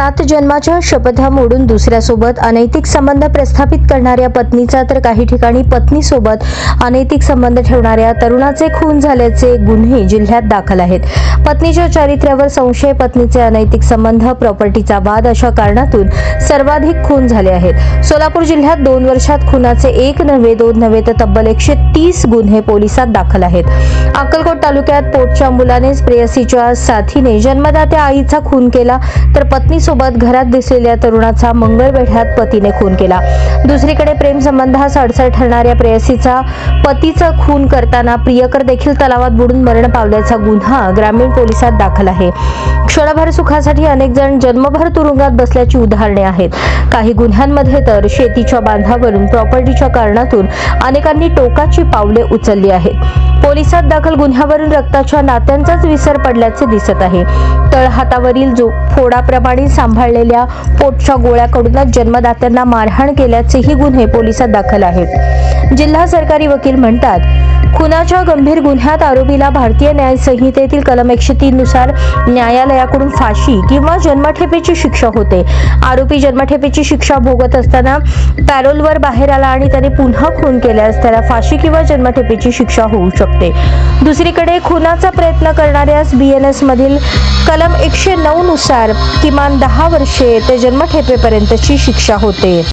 सात जन्माच्या शपथा मोडून दुसऱ्यासोबत अनैतिक संबंध प्रस्थापित करणाऱ्या पत्नीचा तर काही ठिकाणी पत्नीसोबत अनैतिक संबंध ठेवणाऱ्या तरुणाचे खून झाल्याचे गुन्हे जिल्ह्यात दाखल आहेत. पत्नीच्या चारित्र्यावर संशय पत्नीचे अनैतिक संबंध प्रॉपर्टीचा वाद अशा कारणातून सर्वाधिक खून झाले आहेत. सोलापूर जिल्ह्यात दोन वर्षात खुनाचे एक नव्हे दोन नव्हे तर तब्बल एकशे तीस गुन्हे पोलिसात दाखल आहेत. अक्कलकोट तालुक्यात पोटच्या मुलानेच प्रेयसीच्या साथीने जन्मदात्या आईचा खून केला तर पत्नी सोबत घरात दिसलेल्या तरुणाचा मंगळवेढ्यात पतीने खून केला. दुसरीकडे प्रेम संबंधास अडसर ठरणाऱ्या प्रेयसीचा पतीचा खून करताना प्रियकर देखील तलावात बुडून मरण पावल्याचा गुन्हा ग्रामीण पोलिसात दाखल आहे. क्षणभर सुखासाठी अनेक जण जन्मभर तुरुंगात बसल्याची उदाहरणे आहेत. काही गुन्ह्यांमध्ये तर शेतीच्या बांधावरून प्रॉपर्टीच्या कारणातून अनेकांनी टोकाची पावले उचलली आहेत. पोलिसात दाखल गुन्ह्यावरून रक्ताच्या नात्यांचाच विसर पडल्याचे दिसत आहे. तळहातावरील जो फोडाप्रमाणे सांभाळलेल्या पोटच्या गोळ्याकडूनच जन्मदात्यांना मारहाण केल्याचेही गुन्हे पोलिसात दाखल आहेत. जिल्हा सरकारी वकील म्हणतात खुनाच्या गंभीर गुन्ह्यात आरोपीला भारतीय न्याय संहितेतील कलम एकशे तीन नुसार न्यायालयाकडून फाशी किंवा जन्मठेपेची शिक्षा होते. आरोपी जन्मठेपेची शिक्षा भोगत असताना पॅरोलवर बाहेर आला आणि त्याने पुन्हा खून केल्यास त्याला फाशी किंवा जन्मठेपेची शिक्षा होऊ शकते. दुसरीकडे खुनाचा प्रयत्न करणाऱ्यास बी एन एस मधील कलम एकशे नऊ नुसार किमान दहा वर्षे ते जन्मठेपेपर्यंतची शिक्षा होते.